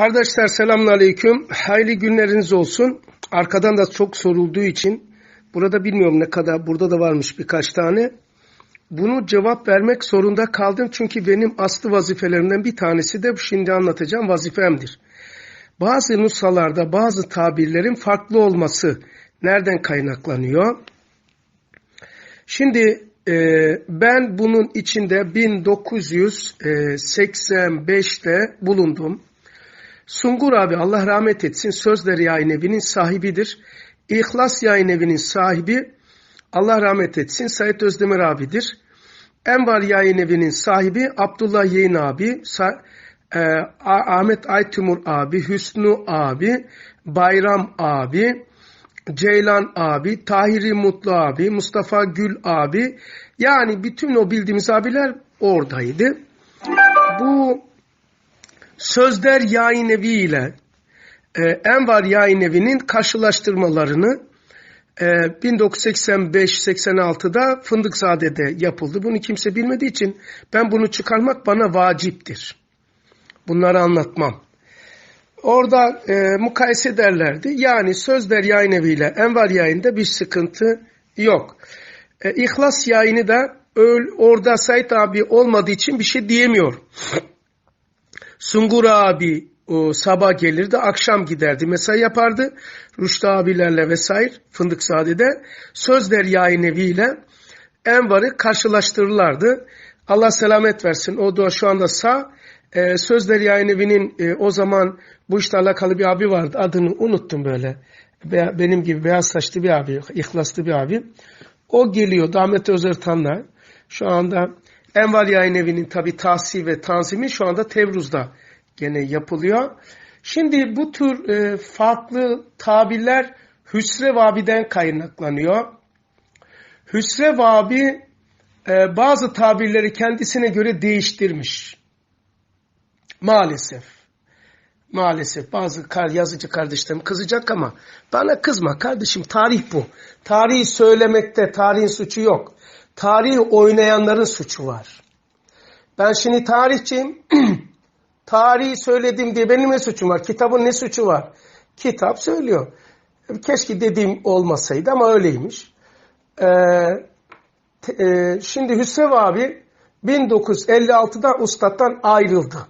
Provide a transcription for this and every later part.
Kardeşler selamünaleyküm. Hayırlı günleriniz olsun. Arkadan da çok sorulduğu için burada bilmiyorum ne kadar burada da varmış birkaç tane. Bunu cevap vermek zorunda kaldım çünkü benim aslı vazifelerimden bir tanesi de şimdi anlatacağım vazifemdir. Bazı nusalarda bazı tabirlerin farklı olması nereden kaynaklanıyor? Şimdi e, ben bunun içinde 1985'te bulundum. Sungur abi Allah rahmet etsin Sözleri Yayın Evi'nin sahibidir. İhlas Yayın Evi'nin sahibi Allah rahmet etsin Said Özdemir abidir. Envar Yayın Evi'nin sahibi Abdullah Yeğin abi, e, Ahmet Aytumur abi, Hüsnü abi, Bayram abi, Ceylan abi, Tahiri Mutlu abi, Mustafa Gül abi yani bütün o bildiğimiz abiler oradaydı. Bu Sözler Yayın Evi ile e, Envar Yayın Evi'nin karşılaştırmalarını e, 1985-86'da Fındıkzade'de yapıldı. Bunu kimse bilmediği için ben bunu çıkarmak bana vaciptir. Bunları anlatmam. Orada e, mukayese derlerdi. Yani Sözler Yayın Evi ile Envar Yayın'da bir sıkıntı yok. E, İhlas Yayını da öl, orada Said abi olmadığı için bir şey diyemiyor. Sungur abi o, sabah gelirdi, akşam giderdi, mesai yapardı. Rüştü abilerle vesaire Fındıkzade'de Sözler Yayın Evi ile Envar'ı karşılaştırırlardı. Allah selamet versin. O da şu anda sağ. Ee, Sözler Yayın Evi'nin e, o zaman bu işle alakalı bir abi vardı. Adını unuttum böyle. Be benim gibi beyaz saçlı bir abi, ihlaslı bir abi. O geliyor Ahmet Özertan'la. Şu anda Envar Yayın Evi'nin tabi tahsil ve tanzimi şu anda Tevruz'da gene yapılıyor. Şimdi bu tür e, farklı tabirler Hüsrev abiden kaynaklanıyor. Hüsrev abi e, bazı tabirleri kendisine göre değiştirmiş. Maalesef. Maalesef bazı yazıcı kardeşlerim kızacak ama bana kızma kardeşim tarih bu. Tarihi söylemekte tarihin suçu yok. Tarih oynayanların suçu var. Ben şimdi tarihçiyim. Tarihi söyledim diye benim ne suçum var? Kitabın ne suçu var? Kitap söylüyor. Keşke dediğim olmasaydı ama öyleymiş. Ee, e, şimdi Hüsrev abi 1956'da Ustad'dan ayrıldı.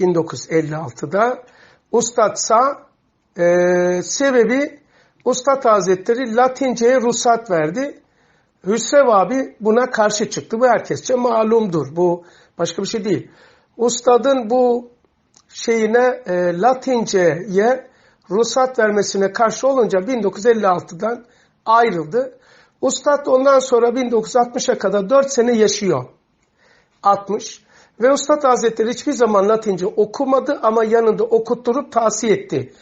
1956'da Ustadsa e, sebebi Ustad Hazretleri Latince'ye ruhsat verdi. Hüsrev abi buna karşı çıktı. Bu herkesçe malumdur. Bu başka bir şey değil. Ustadın bu şeyine e, Latince'ye ruhsat vermesine karşı olunca 1956'dan ayrıldı. Ustad ondan sonra 1960'a kadar 4 sene yaşıyor. 60. Ve Ustad Hazretleri hiçbir zaman Latince okumadı ama yanında okutturup tavsiye etti.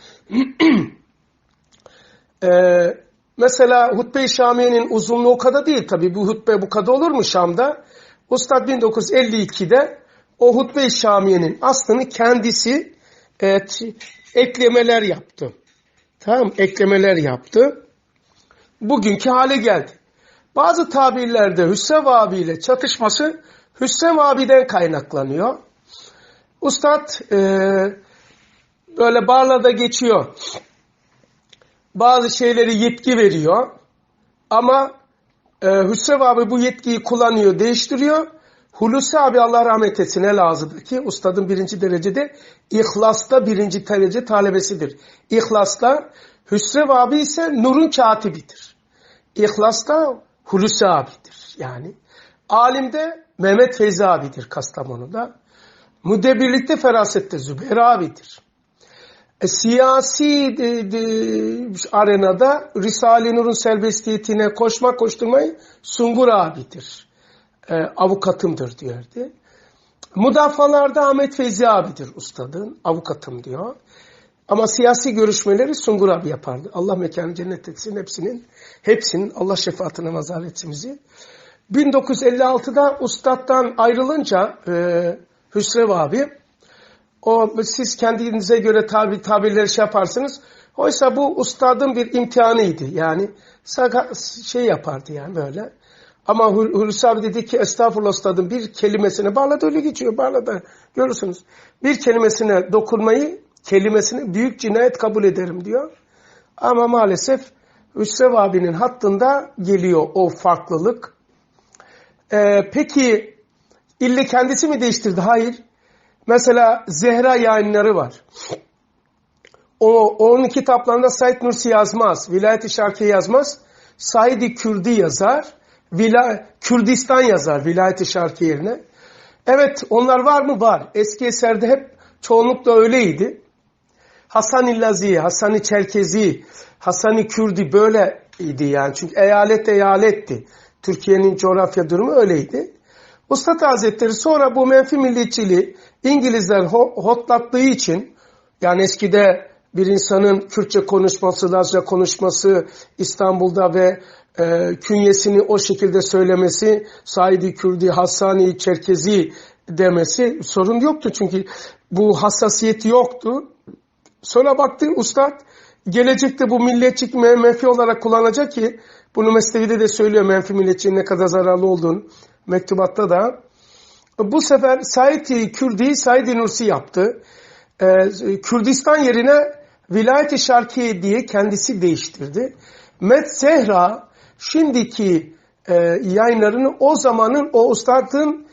ee, mesela Hutbe-i Şamiye'nin uzunluğu o kadar değil tabi. Bu hutbe bu kadar olur mu Şam'da? Ustad 1952'de o Hutbe-i Şamiye'nin aslını kendisi evet, eklemeler yaptı. Tamam eklemeler yaptı. Bugünkü hale geldi. Bazı tabirlerde Hüsrev abiyle çatışması Hüsrev abiden kaynaklanıyor. Ustad e, böyle barlarda geçiyor. Bazı şeyleri yetki veriyor. Ama e, Hüsrev abi bu yetkiyi kullanıyor, değiştiriyor. Hulusi abi Allah rahmet etsin el ağzıdaki ustadın birinci derecede İhlas'ta birinci derece talebesidir. İhlas'ta Hüsrev abi ise Nur'un katibidir. İhlas'ta Hulusi abidir yani. Alimde Mehmet Feyzi abidir Kastamonu'da. Müdebirlikte ferasette Zübeyir abidir. E, siyasi de, de, arenada Risale-i Nur'un selbestiyetine koşma koşturmayı Sungur abidir. E, avukatımdır diyordu. Mudafalarda Ahmet Feyzi abidir ustadın. Avukatım diyor. Ama siyasi görüşmeleri Sungur abi yapardı. Allah mekanı cennet etsin hepsinin. Hepsinin Allah şefaatine mazhar etsin bizi. 1956'da ustadtan ayrılınca e, Hüsrev abi o siz kendinize göre tabi, tabirleri şey yaparsınız. Oysa bu ustadın bir imtihanıydı. Yani şey yapardı yani böyle. Ama Hul- Hulusi abi dedi ki estağfurullah ustadım bir kelimesine bağladı öyle geçiyor bağladı. Görürsünüz. Bir kelimesine dokunmayı kelimesini büyük cinayet kabul ederim diyor. Ama maalesef Hüsrev abinin hattında geliyor o farklılık. Ee, peki ille kendisi mi değiştirdi? Hayır. Mesela Zehra yayınları var. O, onun kitaplarında Said Nursi yazmaz. Vilayet-i Şarkiye yazmaz. Said-i Kürdi yazar. Vila, Kürdistan yazar Vilayet-i Şarkiye yerine. Evet onlar var mı? Var. Eski eserde hep çoğunlukla öyleydi. Hasan-ı Lazi, Hasan-ı Çerkezi, Hasan-ı Kürdi böyleydi yani. Çünkü eyalet eyaletti. Türkiye'nin coğrafya durumu öyleydi. Ustad Hazretleri sonra bu menfi milliyetçiliği İngilizler ho- hotlattığı için yani eskide bir insanın Kürtçe konuşması, Lazca konuşması İstanbul'da ve e, künyesini o şekilde söylemesi, Saidi Kürdi, Hassani, Çerkezi demesi sorun yoktu. Çünkü bu hassasiyeti yoktu. Sonra baktı ustad gelecekte bu milliyetçilik me- menfi olarak kullanacak ki bunu Mesnevi'de de söylüyor menfi milliyetçiliğin ne kadar zararlı olduğunu mektubatta da. Bu sefer Said-i Kürdi, Said-i Nursi yaptı. Ee, Kürdistan yerine Vilayet-i Şarkiye diye kendisi değiştirdi. Met Zehra şimdiki e, yayınlarını o zamanın o ustadın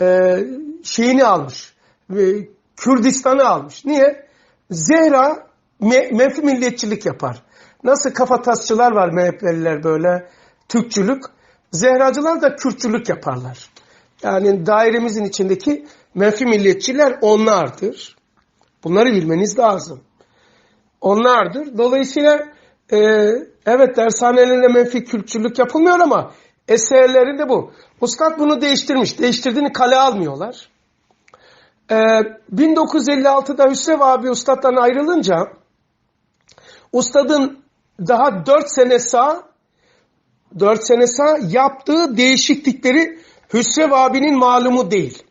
e, şeyini almış. Ve Kürdistan'ı almış. Niye? Zehra me, menfi milliyetçilik yapar. Nasıl kafatasçılar var MHP'liler böyle Türkçülük. Zehracılar da Kürtçülük yaparlar. Yani dairemizin içindeki menfi milliyetçiler onlardır. Bunları bilmeniz lazım. Onlardır. Dolayısıyla e, evet dershanelerinde menfi Kürtçülük yapılmıyor ama eserlerinde bu. Ustad bunu değiştirmiş. Değiştirdiğini kale almıyorlar. E, 1956'da Hüsrev abi ustaddan ayrılınca ustadın daha 4 sene sağ 4 sene sağ yaptığı değişiklikleri Hüsrev abinin malumu değil.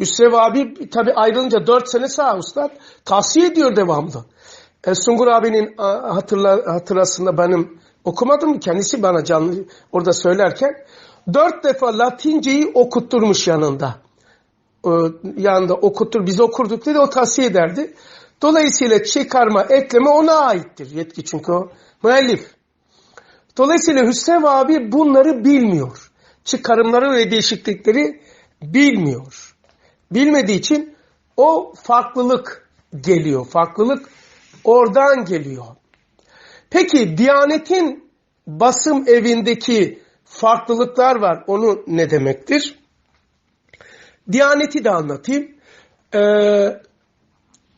Hüsrev abi tabi ayrılınca 4 sene sağ ustad tavsiye ediyor devamlı. E, Sungur abinin hatırla, hatırasında benim okumadım kendisi bana canlı orada söylerken dört defa Latinceyi okutturmuş yanında. E, yanında okuttur biz okurduk dedi o tavsiye ederdi. Dolayısıyla çıkarma ekleme ona aittir yetki çünkü o müellif. Dolayısıyla Hüsrev abi bunları bilmiyor. Çıkarımları ve değişiklikleri bilmiyor. Bilmediği için o farklılık geliyor. Farklılık oradan geliyor. Peki Diyanet'in basım evindeki farklılıklar var. Onu ne demektir? Diyanet'i de anlatayım. Ee,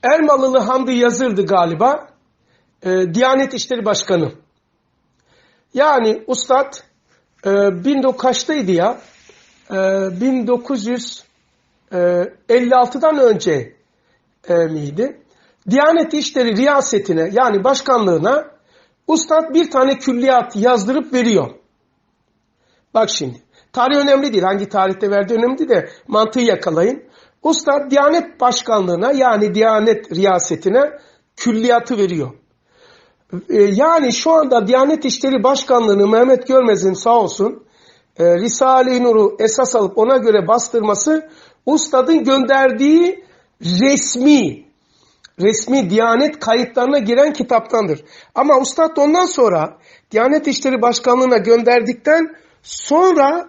Elmalılı Hamdi Yazırdı galiba. Ee, Diyanet İşleri Başkanı. Yani Ustad e, 19 kaçtaydı ya? E, 1956'dan önce e, miydi? Diyanet İşleri riyasetine yani başkanlığına Ustad bir tane külliyat yazdırıp veriyor. Bak şimdi. Tarih önemli değil. Hangi tarihte verdiği önemli de mantığı yakalayın. Ustad Diyanet Başkanlığına yani Diyanet riyasetine külliyatı veriyor. Yani şu anda Diyanet İşleri Başkanlığı'nı Mehmet Görmez'in sağ olsun e, Risale-i Nur'u esas alıp ona göre bastırması Ustad'ın gönderdiği resmi resmi Diyanet kayıtlarına giren kitaptandır. Ama Ustad ondan sonra Diyanet İşleri Başkanlığı'na gönderdikten sonra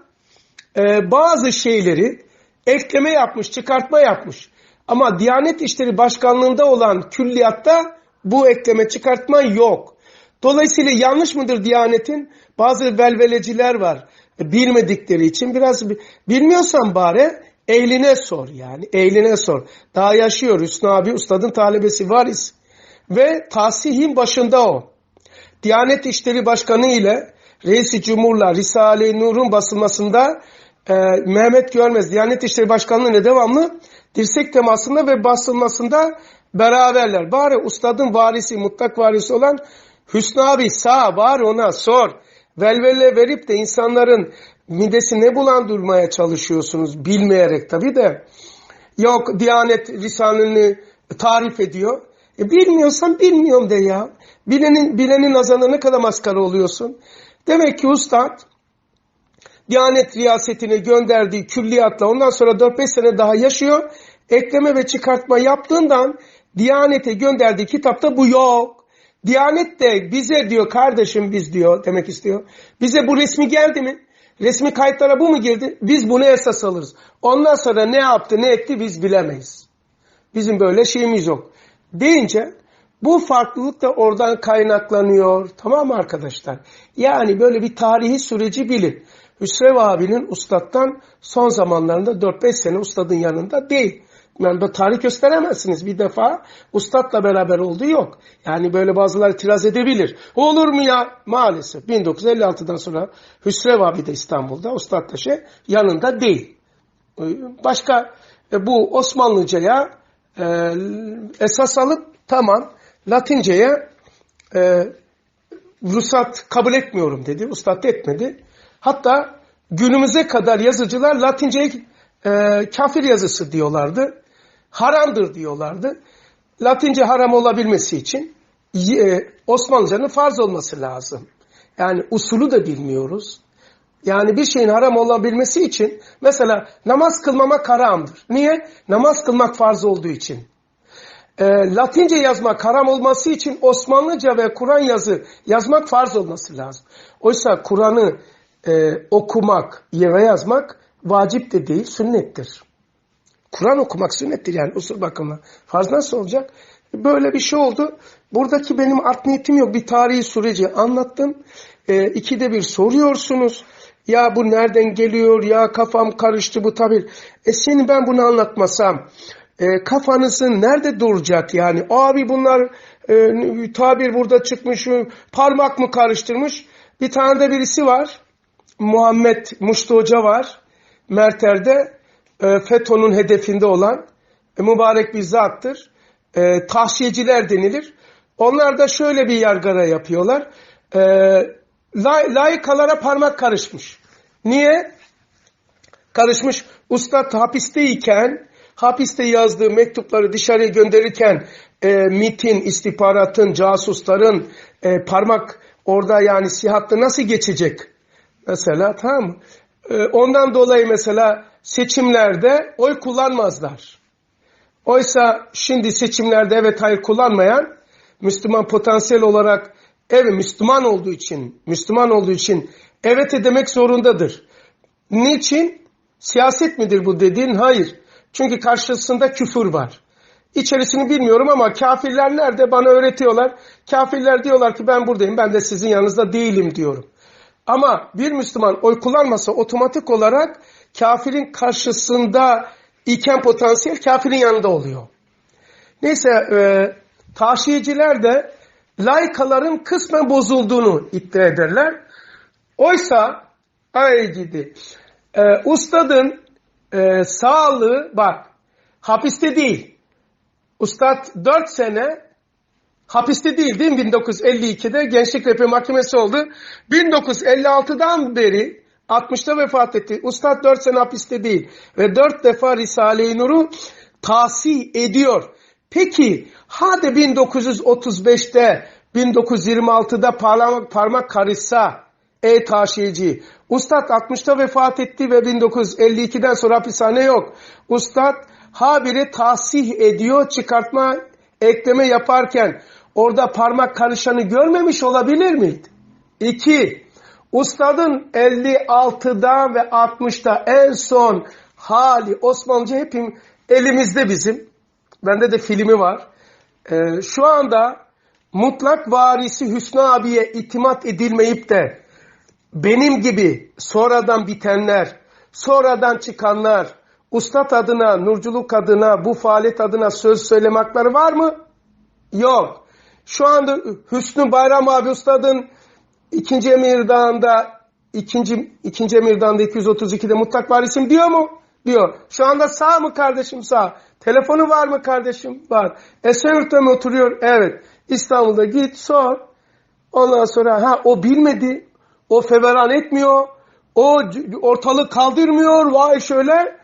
e, bazı şeyleri ekleme yapmış, çıkartma yapmış. Ama Diyanet İşleri Başkanlığı'nda olan külliyatta bu ekleme çıkartma yok. Dolayısıyla yanlış mıdır Diyanet'in? Bazı velveleciler var. Bilmedikleri için biraz bilmiyorsan bari ehline sor yani. Ehline sor. Daha yaşıyor Hüsnü abi ustadın talebesi varis. Ve tahsihin başında o. Diyanet İşleri Başkanı ile Reis-i Cumhur'la Risale-i Nur'un basılmasında e, Mehmet Görmez Diyanet İşleri Başkanlığı'na devamlı dirsek temasında ve basılmasında beraberler. Bari ustadın varisi, mutlak varisi olan Hüsnü abi sağ bari ona sor. Velvele verip de insanların midesi ne bulandırmaya çalışıyorsunuz bilmeyerek tabi de. Yok Diyanet Risale'ni tarif ediyor. E bilmiyorsan bilmiyorum de ya. Bilenin, bilenin azalığına ne kadar maskara oluyorsun. Demek ki ustad Diyanet riyasetine gönderdiği külliyatla ondan sonra 4-5 sene daha yaşıyor. Ekleme ve çıkartma yaptığından Diyanete gönderdiği kitapta bu yok. Diyanet de bize diyor kardeşim biz diyor demek istiyor. Bize bu resmi geldi mi? Resmi kayıtlara bu mu girdi? Biz bunu esas alırız. Ondan sonra ne yaptı ne etti biz bilemeyiz. Bizim böyle şeyimiz yok. Deyince bu farklılık da oradan kaynaklanıyor. Tamam mı arkadaşlar? Yani böyle bir tarihi süreci bilin. Hüsrev abinin ustattan son zamanlarında 4-5 sene ustadın yanında değil. Yani tarih gösteremezsiniz. Bir defa ustadla beraber olduğu yok. Yani böyle bazıları itiraz edebilir. Olur mu ya? Maalesef 1956'dan sonra Hüsrev abi de İstanbul'da, ustad da şey yanında değil. Başka e, bu Osmanlıcaya e, esas alıp tamam Latinceye e, ruhsat kabul etmiyorum dedi. Ustad etmedi. Hatta günümüze kadar yazıcılar Latince'ye e, kafir yazısı diyorlardı. Haramdır diyorlardı. Latince haram olabilmesi için e, Osmanlıcanın farz olması lazım. Yani usulü de bilmiyoruz. Yani bir şeyin haram olabilmesi için mesela namaz kılmamak haramdır. Niye? Namaz kılmak farz olduğu için. E, Latince yazmak haram olması için Osmanlıca ve Kur'an yazı yazmak farz olması lazım. Oysa Kur'an'ı e, okumak ve yazmak vacip de değil, sünnettir. Kur'an okumak sünnettir yani usul bakımı. Farz nasıl olacak? Böyle bir şey oldu. Buradaki benim art niyetim yok. Bir tarihi süreci anlattım. E, ikide bir soruyorsunuz. Ya bu nereden geliyor? Ya kafam karıştı bu tabir. E senin ben bunu anlatmasam e, kafanızın nerede duracak yani? Abi bunlar e, tabir burada çıkmış, parmak mı karıştırmış? Bir tane de birisi var. Muhammed Muştu Hoca var. Merter'de e, FETÖ'nün hedefinde olan e, mübarek bir zattır. E, tahsiyeciler denilir. Onlar da şöyle bir yargara yapıyorlar. E, lay, layıkalara parmak karışmış. Niye? Karışmış. Ustad hapisteyken hapiste yazdığı mektupları dışarıya gönderirken e, MIT'in, istihbaratın, casusların e, parmak orada yani sihatta nasıl geçecek? Mesela tamam mı? E, ondan dolayı mesela seçimlerde oy kullanmazlar. Oysa şimdi seçimlerde evet hayır kullanmayan Müslüman potansiyel olarak evet Müslüman olduğu için Müslüman olduğu için evet demek zorundadır. Niçin? Siyaset midir bu dediğin? Hayır. Çünkü karşısında küfür var. İçerisini bilmiyorum ama kafirler nerede bana öğretiyorlar. Kafirler diyorlar ki ben buradayım ben de sizin yanınızda değilim diyorum. Ama bir Müslüman oy kullanmasa otomatik olarak kafirin karşısında iken potansiyel kafirin yanında oluyor. Neyse e, taşiyeciler de laikaların kısmen bozulduğunu iddia ederler. Oysa ay gidi e, ustadın e, sağlığı bak hapiste değil. Ustad 4 sene hapiste değil değil mi? 1952'de Gençlik Rehberi Mahkemesi oldu. 1956'dan beri 60'ta vefat etti. Ustad 4 sene hapiste değil. Ve 4 defa Risale-i Nur'u tahsih ediyor. Peki hadi 1935'te 1926'da parmak, parmak karışsa ey taşiyeci. Ustad 60'ta vefat etti ve 1952'den sonra hapishane yok. Ustad habire tahsih ediyor çıkartma ekleme yaparken orada parmak karışanı görmemiş olabilir miydi? İki, ustadın 56'da ve 60'ta en son hali Osmanlıca hepim elimizde bizim. Bende de filmi var. Ee, şu anda mutlak varisi Hüsnü abiye itimat edilmeyip de benim gibi sonradan bitenler, sonradan çıkanlar, ustad adına, nurculuk adına, bu faaliyet adına söz söylemekleri var mı? Yok. Şu anda Hüsnü Bayram abi ustadın ikinci emirdağında ikinci, ikinci emirdağında 232'de mutlak varisim diyor mu? Diyor. Şu anda sağ mı kardeşim sağ? Telefonu var mı kardeşim? Var. Esenyurt'ta mı oturuyor? Evet. İstanbul'da git sor. Ondan sonra ha o bilmedi. O feveran etmiyor. O ortalık kaldırmıyor. Vay şöyle.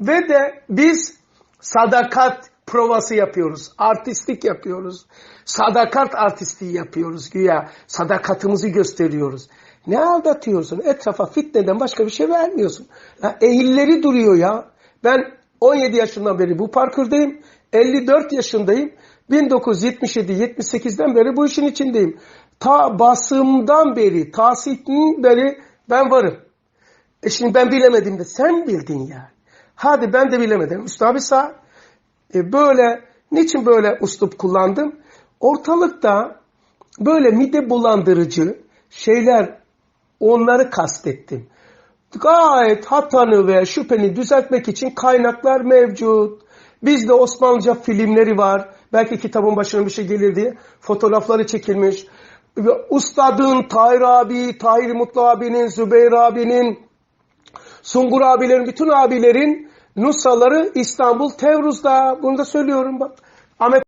Ve de biz sadakat provası yapıyoruz. Artistik yapıyoruz. Sadakat artistliği yapıyoruz güya. Sadakatimizi gösteriyoruz. Ne aldatıyorsun? Etrafa fitneden başka bir şey vermiyorsun. Ya eğilleri duruyor ya. Ben 17 yaşından beri bu parkurdayım. 54 yaşındayım. 1977-78'den beri bu işin içindeyim. Ta basımdan beri, tahsilden beri ben varım. E şimdi ben bilemedim de sen bildin ya. Hadi ben de bilemedim. Üstad abi sağ. E böyle, niçin böyle uslup kullandım? Ortalıkta böyle mide bulandırıcı şeyler onları kastettim. Gayet hatanı ve şüpheni düzeltmek için kaynaklar mevcut. Bizde Osmanlıca filmleri var. Belki kitabın başına bir şey gelir diye. Fotoğrafları çekilmiş. Ustadın Tahir abi, Tahir Mutlu abinin, Zübeyir abinin, Sungur abilerin, bütün abilerin Nusaları İstanbul Tevruz'da. Bunu da söylüyorum bak. Ahmet